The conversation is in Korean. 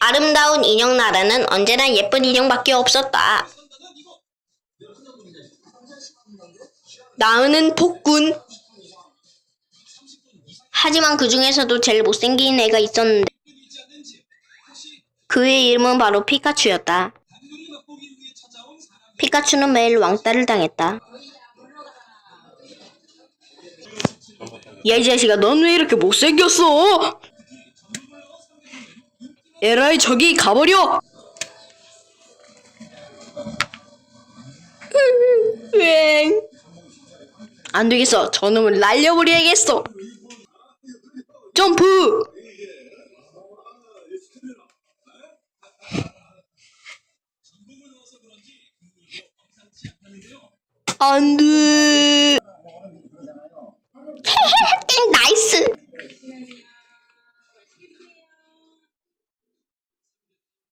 아름다운 인형 나라는 언제나 예쁜 인형밖에 없었다. 나은은 폭군. 하지만 그 중에서도 제일 못생긴 애가 있었는데 그의 이름은 바로 피카츄였다. 피카츄는 매일 왕따를 당했다. 야, 이 자식아, 넌 왜 이렇게 못생겼어? 에라이, 저기 가버려! 으엥. 안 되겠어. 저놈을 날려버려야겠어. 점프! 안 돼.